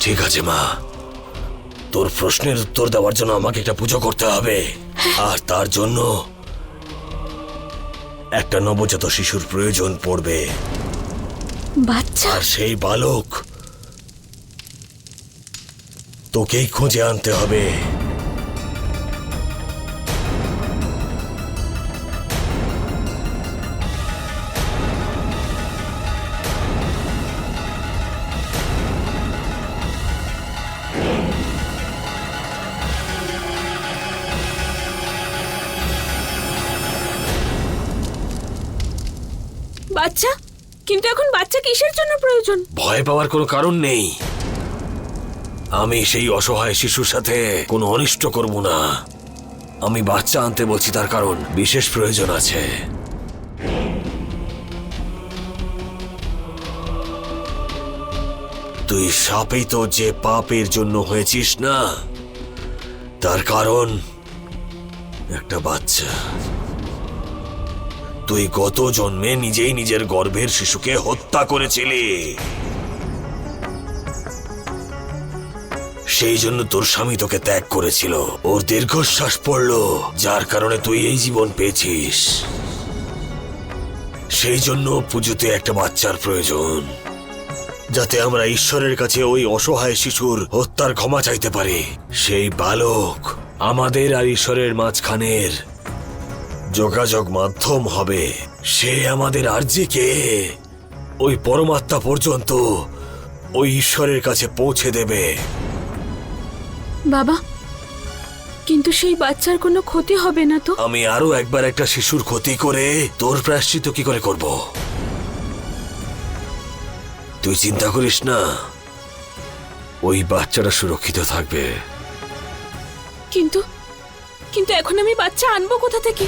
ঠিক আছে, মা। তোর প্রশ্নের উত্তর দেওয়ার জন্য আমাকে একটা পুজো করতে হবে। আর তার জন্য একটা নবজাত শিশুর প্রয়োজন পড়বে। বাচ্চা? আর সেই বালক। তোকেই খুঁজে আনতে হবে। বাচ্চা? কিন্তু এখন বাচ্চা কিসের জন্য প্রয়োজন? ভয় পাওয়ার কোনো কারণ নেই। আমি সেই অসহায় শিশুর সাথে কোনো অনিষ্ট করব না। আমি বাচ্চা আনতে বলছি তার কারণ বিশেষ প্রয়োজন আছে। তুই সাপেই তো যে পাপের জন্য হয়েছিস না, তার কারণ একটা বাচ্চা। তুই গত জন্মে নিজেই নিজের গর্ভের শিশুকে হত্যা করেছিলি। সেই জন্য তোর স্বামী তোকে ত্যাগ করেছিল। ওর দীর্ঘশ্বাস পড়ল, যার কারণে তুই এই জীবন পেয়েছিস। সেই জন্য পুজোতে একটা বাচ্চার প্রয়োজন, যাতে আমরা ঈশ্বরের কাছে ওই অসহায় শিশুর হত্যার ক্ষমা চাইতে পারি। সেই বালক আমাদের আর ঈশ্বরের মাঝখানের যোগাযোগ মাধ্যম হবে। সে আমাদের আর্জিকে ওই পরমাত্মা পর্যন্ত ওই ঈশ্বরের কাছে পৌঁছে দেবে। বাবা কিন্তু সেই বাচ্চার কোনো ক্ষতি হবে না তো? আমি আরও একবার একটা শিশুর ক্ষতি করে তোর প্রায়শ্চিত কি করে করব? তুই চিন্তা করিস না। ওই বাচ্চাটা সুরক্ষিত থাকবে। কিন্তু কিন্তু এখন আমি বাচ্চা আনব কোথা থেকে?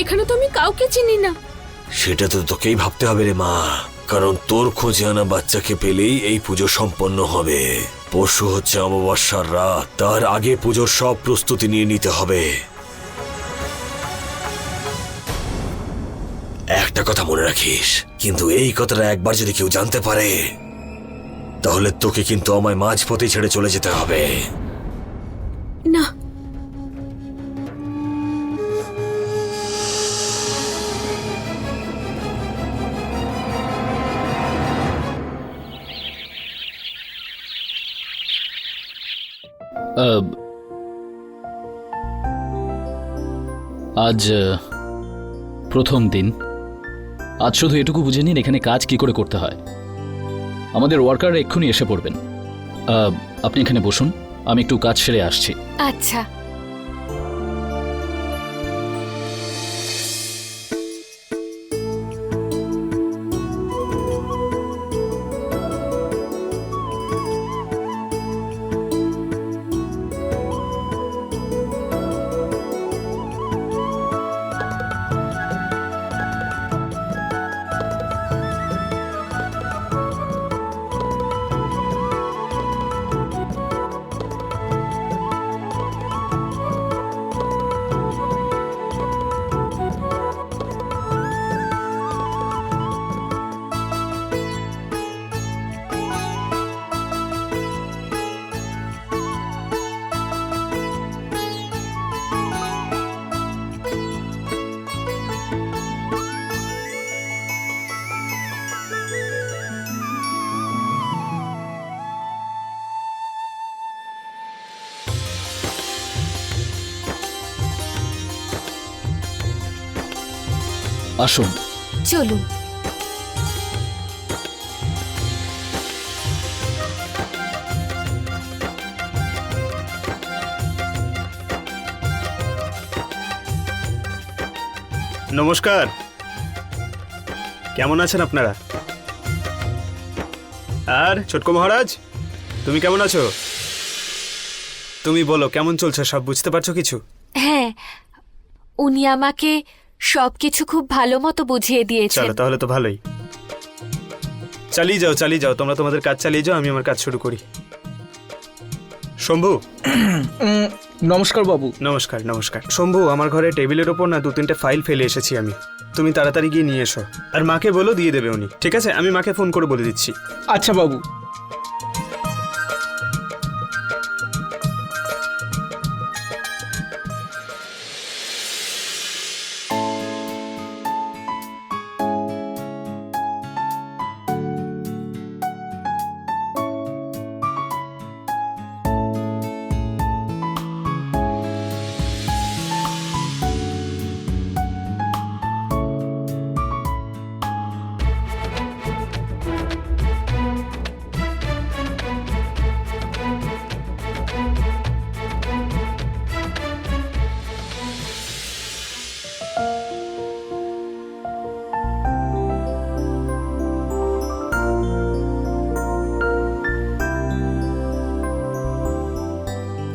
এখানে তো আমি কাউকে চিনি না। সেটা তো তোকেই ভাবতে হবে রে মা। কারণ তোর খোঁজে আনা বাচ্চাকে পেলেই এই পুজো সম্পন্ন হবে। পরশু হচ্ছে অমাবস্যার রাত তার আগে পুজোর সব প্রস্তুতি নিয়ে নিতে হবে। একটা কথা মনে রাখিস কিন্তু এই কথাটা একবার যদি কেউ জানতে পারে তাহলে তোকে কিন্তু আমায় মাঝপথে ছেড়ে চলে যেতে হবে। না আজ প্রথম দিন। আজ শুধু এটুকু বুঝে নিন এখানে কাজ কি করে করতে হয়। আমাদের ওয়ার্কার এক্ষুনি এসে পড়বেন। আপনি এখানে বসুন, আমি একটু কাজ সেরে আসছি। আচ্ছা। আসুন। চলুন। নমস্কার। কেমন আছেন আপনারা? আর ছোটকো মহারাজ তুমি কেমন আছো? তুমি বলো কেমন চলছে সব বুঝতে পারছ কিছু? হ্যাঁ উনি আমাকে সবকিছু খুব ভালো মতো বুঝিয়ে দিয়েছেন। চলো তাহলে তো ভালোই। চালিয়ে যাও চালিয়ে যাও তোমরা তোমাদের কাজ চালিয়ে যাও আমি আমার কাজ শুরু করি। শম্ভু। উম, নমস্কার বাবু। নমস্কার নমস্কার। শম্ভু আমার ঘরে টেবিলের ওপর না দু তিনটে ফাইল ফেলে এসেছি আমি। তুমি তাড়াতাড়ি গিয়ে নিয়ে এসো। আর মাকে বলো দিয়ে দেবে উনি। ঠিক আছে? আমি মাকে ফোন করে বলে দিচ্ছি। আচ্ছা বাবু।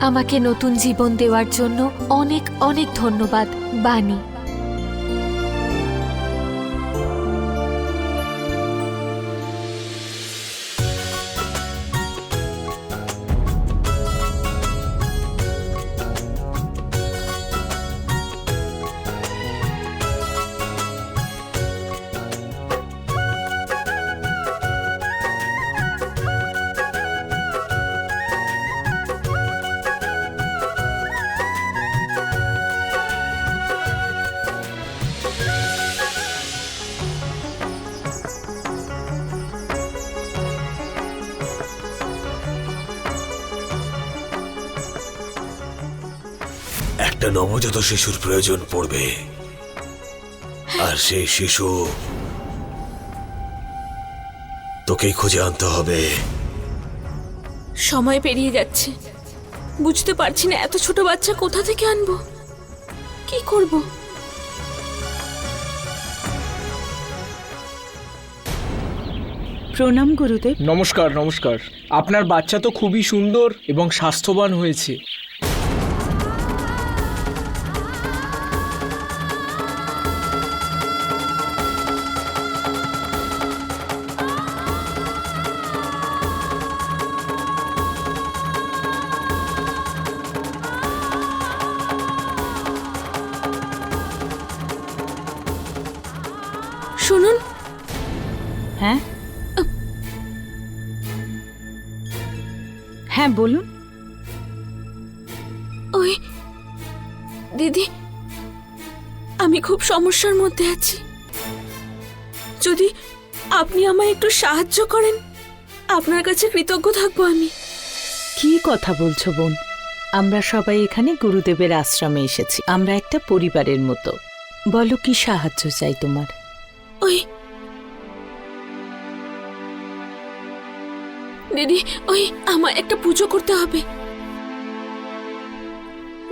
আমাকে নতুন জীবন দেওয়ার জন্য অনেক অনেক ধন্যবাদ বাণী একটা নবজাত শিশুর প্রয়োজন পড়বে। আর সেই শিশু তোকেই খুঁজে আনতে হবে। সময় পেরিয়ে যাচ্ছে। বুঝতে পারছি না এত ছোট বাচ্চা কোথা থেকে আনব? কি করব? প্রণাম গুরুদেব। নমস্কার নমস্কার। আপনার বাচ্চা তো খুবই সুন্দর এবং স্বাস্থ্যবান হয়েছে। শুনুন। হ্যাঁ? হ্যাঁ বলুন। ওই দিদি আমি খুব সমস্যার মধ্যে আছি। যদি আপনি আমায় একটু সাহায্য করেন আপনার কাছে কৃতজ্ঞ থাকব আমি। কি কথা বলছো বোন? আমরা সবাই এখানে গুরুদেবের আশ্রমে এসেছি। আমরা একটা পরিবারের মতো। বলো কি সাহায্য চাই তোমার? ওই। দিদি, ওই আমার একটা পুজো করতে হবে।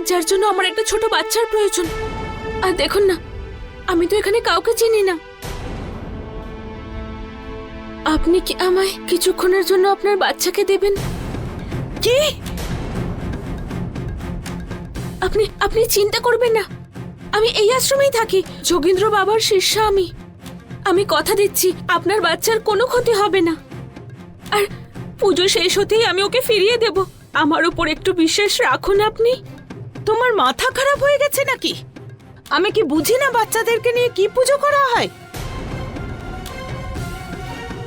যার জন্য আমার একটা ছোট বাচ্চার প্রয়োজন। আর দেখুন না, আমি তো এখানে কাউকে চিনি না। আপনি কি আমায় কিছুক্ষণের জন্য আপনার বাচ্চাকে দেবেন? কি? আপনি আপনি চিন্তা করবেন না। আমি এই আশ্রমেই থাকি। যোগীন্দ্র বাবার শিষ্যা আমি। আমি কথা দিচ্ছি, আপনার বাচ্চার কোনো ক্ষতি হবে না। আর পুজো শেষ হতেই আমি ওকে ফিরিয়ে দেব। আমার উপর একটু বিশ্বাস রাখুন আপনি। তোমার মাথা খারাপ হয়ে গেছে নাকি? আমি কি বুঝি না বাচ্চাদেরকে নিয়ে কি পুজো করা হয়?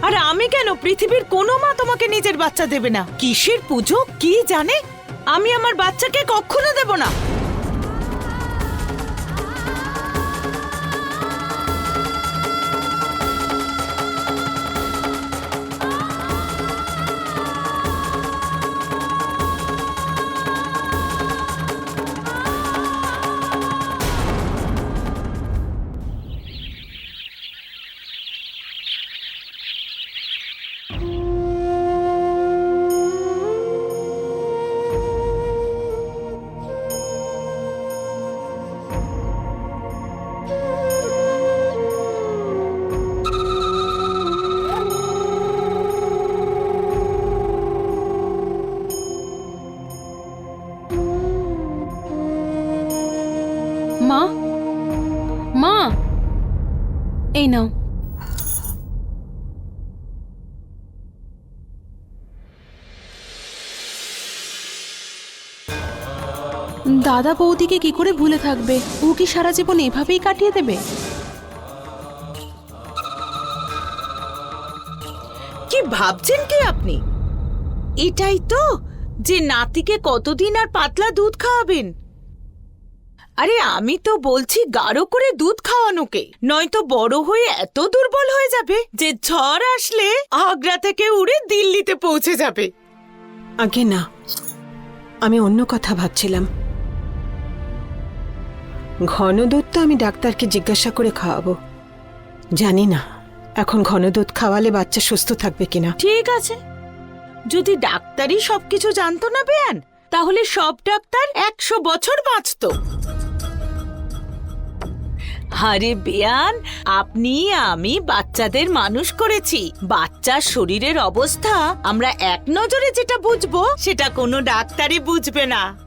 আর আমি কেন পৃথিবীর কোনো মা তোমাকে নিজের বাচ্চা দেবে না? কিসের পুজো? কি জানে? আমি আমার বাচ্চাকে কখনো দেব না। দাদা বৌদিকে কি করে ভুলে থাকবে? ও কি সারা জীবন এভাবেই কাটিয়ে দেবে? কি ভাবছেন কি আপনি? এটাই তো যে নাতিকে কতদিন আর পাতলা দুধ খাওয়াবেন। আরে আমি তো বলছি গাঢ় করে দুধ খাওয়ানোকে। নয়তো বড় হয়ে এত দুর্বল হয়ে যাবে যে ঝড় আসলে আগ্রা থেকে উড়ে দিল্লিতে পৌঁছে যাবে। আগে না আমি অন্য কথা ভাবছিলাম। ঘন দুধ তো আমি ডাক্তারকে জিজ্ঞাসা করে খাওয়াবো। জানি না, এখন ঘন দুধ খাওয়ালে বাচ্চা সুস্থ থাকবে কিনা। ঠিক আছে। যদি ডাক্তারই সবকিছু জানতো না, বেয়ান, তাহলে সব ডাক্তার একশো বছর বাঁচত। আরে বেয়ান, আপনি, আমি বাচ্চাদের মানুষ করেছি। বাচ্চার শরীরের অবস্থা, আমরা এক নজরে যেটা বুঝব, সেটা কোনো ডাক্তারই বুঝবে না।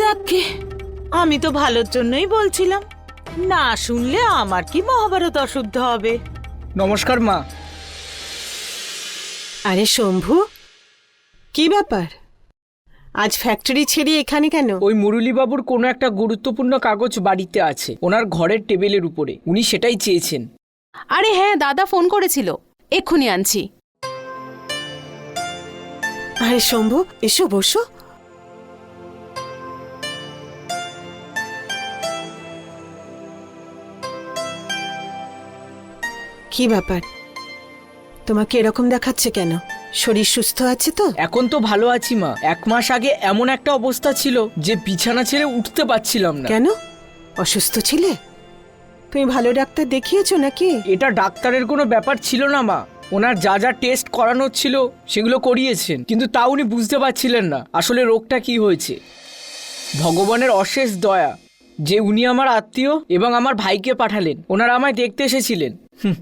যাকে আমি তো ভালোর জন্যই বলছিলাম। না শুনলে আমার কি মহাভারত অশুদ্ধ হবে? নমস্কার মা। আরে শম্ভু কি ব্যাপার? আজ ফ্যাক্টরি ছেড়ে এখানে কেন? ওই মুরলীবাবুর কোনো একটা গুরুত্বপূর্ণ কাগজ বাড়িতে আছে। ওনার ঘরের টেবিলের উপরে। উনি সেটাই চেয়েছেন। আরে হ্যাঁ দাদা ফোন করেছিল। এক্ষুনি আনছি। আরে শম্ভু এসো বসো। কি ব্যাপার? তোমাকে এরকম দেখাচ্ছে কেন? শরীর সুস্থ আছে তো? এখন তো ভালো আছি মা। এক মাস আগে এমন একটা অবস্থা ছিল যে বিছানা ছেড়ে উঠতে পারছিলাম না। কেন? অসুস্থ ছিলে? তুমি ভালো ডাক্তার দেখিয়েছো নাকি? এটা ডাক্তারের কোনো ব্যাপার ছিল না মা। ওনার যা যা টেস্ট করানো ছিল সেগুলো করিয়েছেন কিন্তু তা উনি বুঝতে পারছিলেন না আসলে রোগটা কি হয়েছে। ভগবানের অশেষ দয়া যে উনি আমার আত্মীয় এবং আমার ভাইকে পাঠালেন ওনারা আমায় দেখতে এসেছিলেন। হুম,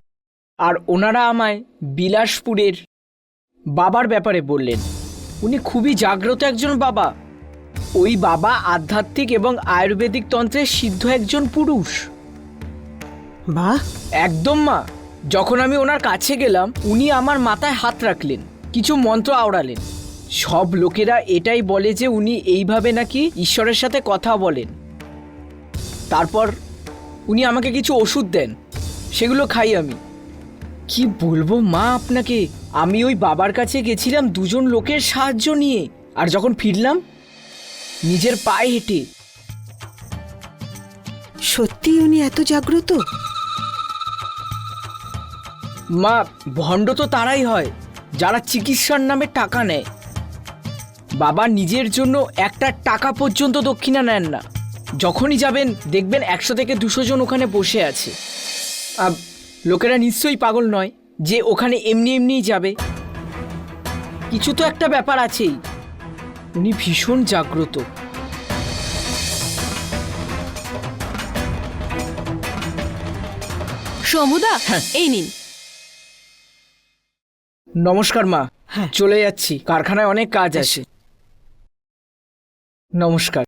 আর ওনারা আমায় বিলাসপুরের বাবার ব্যাপারে বললেন। উনি খুবই জাগ্রত একজন বাবা। ওই বাবা আধ্যাত্মিক এবং আয়ুর্বেদিক তন্ত্রের সিদ্ধ একজন পুরুষ। বাহ একদম মা। যখন আমি ওনার কাছে গেলাম উনি আমার মাথায় হাত রাখলেন কিছু মন্ত্র আওড়ালেন। সব লোকেরা এটাই বলে যে উনি এইভাবে নাকি ঈশ্বরের সাথে কথা বলেন। তারপর উনি আমাকে কিছু ওষুধ দেন সেগুলো খাই আমি। কি বলব মা আপনাকে? আমি ওই বাবার কাছে গেছিলাম দুজন লোকের সাহায্য নিয়ে আর যখন ফিরলাম নিজের পায়ে হেঁটে। সত্যি উনি এত জাগ্রত? মা ভণ্ড তো তারাই হয় যারা চিকিৎসার নামে টাকা নেয়। বাবা নিজের জন্য একটা টাকা পর্যন্ত দক্ষিণা নেন না। যখনই যাবেন দেখবেন একশো থেকে দুশো জন ওখানে বসে আছে। লোকেরা নিশ্চয়ই পাগল নয় যে ওখানে এমনি এমনিই যাবে। কিছু তো একটা ব্যাপার আছেই। উনি ভীষণ জাগ্রত। সমুদা হ্যাঁ। এই নিন। নমস্কার মা। হ্যাঁ। চলে যাচ্ছি। কারখানায় অনেক কাজ আছে। নমস্কার।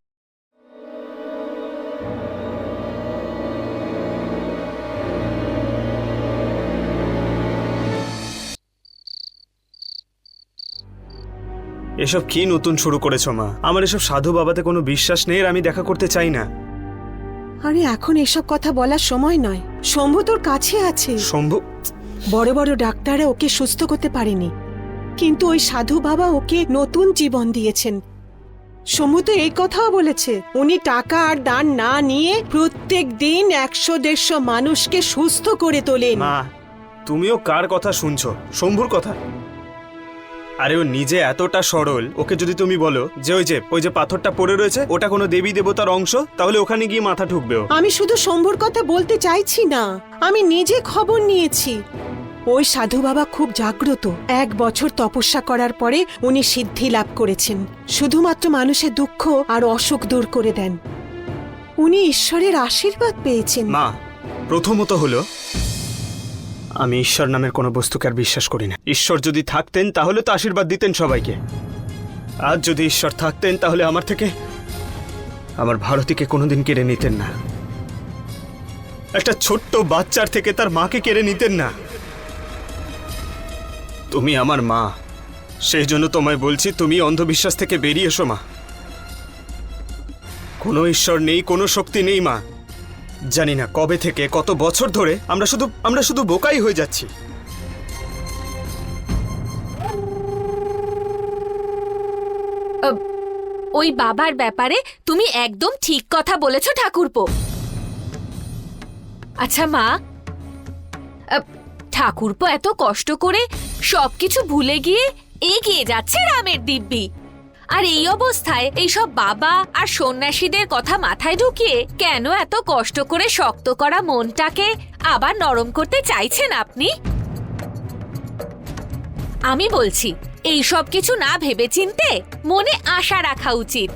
এসব কি নতুন শুরু করেছ মা? আমার এসব সাধু বাবাতে কোনো বিশ্বাস নেই আর আমি দেখা করতে চাই না। আরে এখন এসব কথা বলার সময় নয়। শম্ভু তোর কাছে আছে। শম্ভু? বড় বড় ডাক্তাররা ওকে সুস্থ করতে পারেনি। কিন্তু ওই সাধু বাবা ওকে নতুন জীবন দিয়েছেন। সমু তো এই কথাও বলেছে উনি টাকা আর দান না নিয়ে প্রত্যেক দিন একশো দেড়শো মানুষকে সুস্থ করে তোলেন। মা তুমিও কার কথা শুনছো? শম্ভুর কথা? আরে ও নিজে এতটা সরল। ওকে যদি তুমি বলো যে ওই যে ওই যে পাথরটা পড়ে রয়েছে ওটা কোনো দেবী দেবতার অংশ তাহলে ওখানে গিয়ে মাথা ঠুকবে ও। আমি শুধু শম্ভুর কথা বলতে চাইছি না। আমি নিজে খবর নিয়েছি। ওই সাধু বাবা খুব জাগ্রত। এক বছর তপস্যা করার পরে উনি সিদ্ধি লাভ করেছেন। শুধুমাত্র মানুষের দুঃখ আর অসুখ দূর করে দেন। উনি ঈশ্বরের আশীর্বাদ পেয়েছেন। মা প্রথমত হলো আমি ঈশ্বর নামের কোনো বস্তুকে আর বিশ্বাস করি না। ঈশ্বর যদি থাকতেন, তাহলে তো আশীর্বাদ দিতেন সবাইকে। আজ যদি ঈশ্বর থাকতেন, তাহলে আমার থেকে আমার ভারতীকে কোনোদিন কেড়ে নিতেন না। একটা ছোট্ট বাচ্চার থেকে তার মাকে কেড়ে নিতেন না। তুমি আমার মা। সেই জন্য তোমায় বলছি, তুমি অন্ধবিশ্বাস থেকে বেরিয়ে এসো মা। কোনো ঈশ্বর নেই, কোনো শক্তি নেই মা। জানি না কবে থেকে, কত বছর ধরে আমরা শুধু আমরা শুধু বোকাই হয়ে যাচ্ছি। ওই বাবার ব্যাপারে তুমি একদম ঠিক কথা বলেছ ঠাকুরপো। আচ্ছা মা ঠাকুরপো এত কষ্ট করে সবকিছু ভুলে গিয়ে এগিয়ে যাচ্ছে রামের দিব্যি। আর এই অবস্থায় এইসব বাবা আর সন্ন্যাসীদের কথা মাথায় ঢুকিয়ে কেন এত কষ্ট করে শক্ত করা মনটাকে আবার নরম করতে চাইছেন আপনি? আমি বলছি এই সব কিছু না ভেবেচিন্তে মনে আশা রাখা উচিত।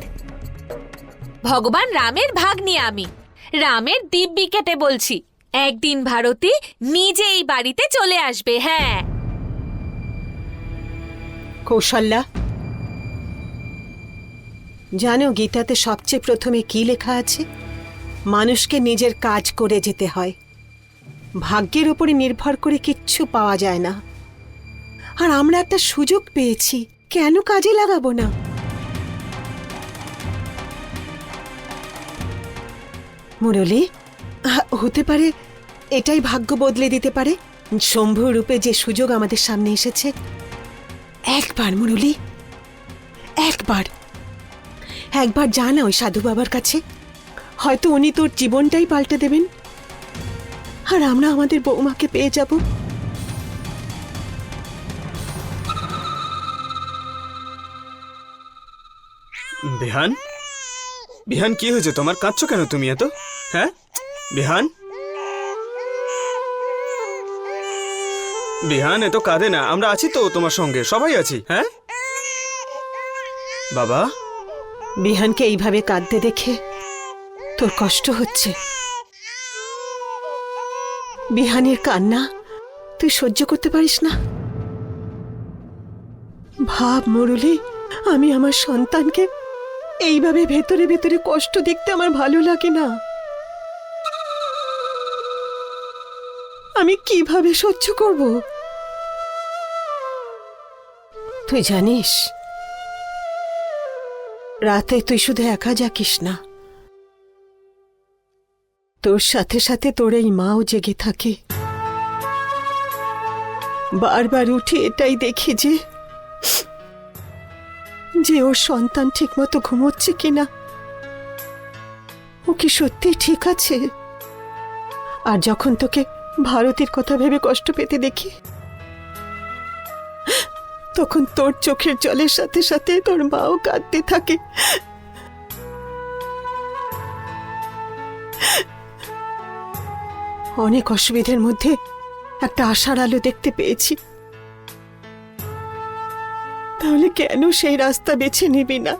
ভগবান রামের ভাগ নিয়ে আমি। রামের দিব্যি কেটে বলছি, একদিন ভারতী নিজে এই বাড়িতে চলে আসবে হ্যাঁ। কৌশল্যা জানো গীতাতে সবচেয়ে প্রথমে কি লেখা আছে? মানুষকে নিজের কাজ করে যেতে হয়। ভাগ্যের উপরে নির্ভর করে কিচ্ছু পাওয়া যায় না। আর আমরা একটা সুযোগ পেয়েছি, কেন কাজে লাগাবো না? মুরলি হতে পারে এটাই ভাগ্য বদলে দিতে পারে। শম্ভু রূপে যে সুযোগ আমাদের সামনে এসেছে। একবার মুরলি, একবার। একবার জানা ওই সাধু বাবার কাছে। হয়তো উনি তোর জীবনটাই পাল্টে দেবেন। আর আমরা আমাদের বৌমাকে পেয়ে যাব। বিহান? বিহান, কি হয়েছে? তোমার কাঁদছো কেন তুমি এত? হ্যাঁ? বিহান? বিহান এত কাঁদে না। আমরা আছি তো তোমার সঙ্গে। সবাই আছি। হ্যাঁ? বাবা? বিহানকে এইভাবে কাঁদতে দেখে তোর কষ্ট হচ্ছে। বিহানের কান্না তুই সহ্য করতে পারিস না। ভাব মুরলি, আমি আমার সন্তানকে এইভাবে ভেতরে ভেতরে কষ্ট দেখতে আমার ভালো লাগে না। আমি কীভাবে সহ্য করব? তুই জানিস রাতে তুই শুধু একা যাকিস না। তোর সাথে সাথে তোর এই মাও জেগে থাকে। বারবার উঠে এটাই দেখি যে যে ওর সন্তান ঠিকমতো ঘুমোচ্ছে কিনা। ও কি সত্যি ঠিক আছে? আর যখন তোকে ভারতের কথা ভেবে কষ্ট পেতে দেখি তখন তোর চোখের জলের সাথে সাথে তোর মাও কাঁদতে থাকে। অনেক অসুবিধের মধ্যে একটা আশার আলো দেখতে পেয়েছি। তাহলে কেন সেই রাস্তা বেছে নিবি না?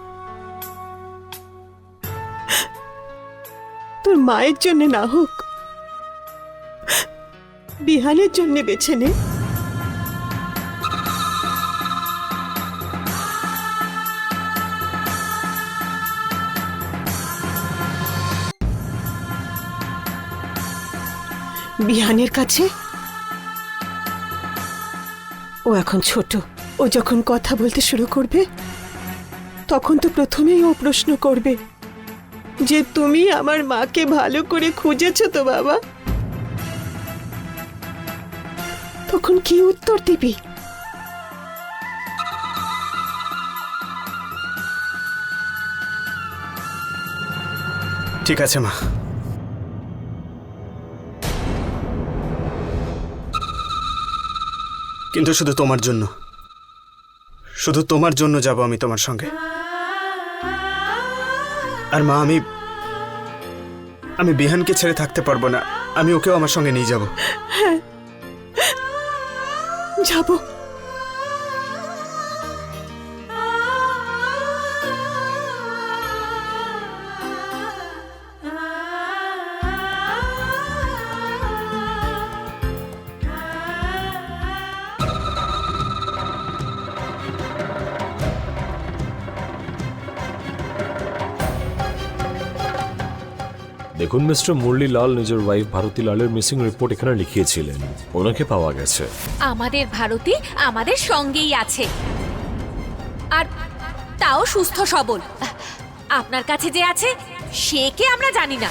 তোর মায়ের জন্য না হোক, বিহানের জন্য বেছে নে। বিহানের কাছে? ও এখন ছোট। ও যখন কথা বলতে শুরু করবে, তখন তো প্রথমেই ও প্রশ্ন করবে, যে তুমি আমার মাকে ভালো করে খুঁজেছো তো বাবা? তখন কি উত্তর দিবি? ঠিক আছে মা। কিন্তু শুধু তোমার জন্য। শুধু তোমার জন্য যাব আমি তোমার সঙ্গে। আর মা, আমি আমি বিহানকে ছেড়ে থাকতে পারব না। আমি ওকেও আমার সঙ্গে নিয়ে যাব। যাব। দেখুন, মিস্টার মুরলি লাল নিজের ওয়াইফ ভারতী লালের মিসিং রিপোর্ট এখানে লিখিয়েছিলেন। ওনাকে পাওয়া গেছে। আমাদের ভারতী আমাদের সঙ্গেই আছে। আর তাও সুস্থ সবল। আপনার কাছে যে আছে, সে কে আমরা জানি না।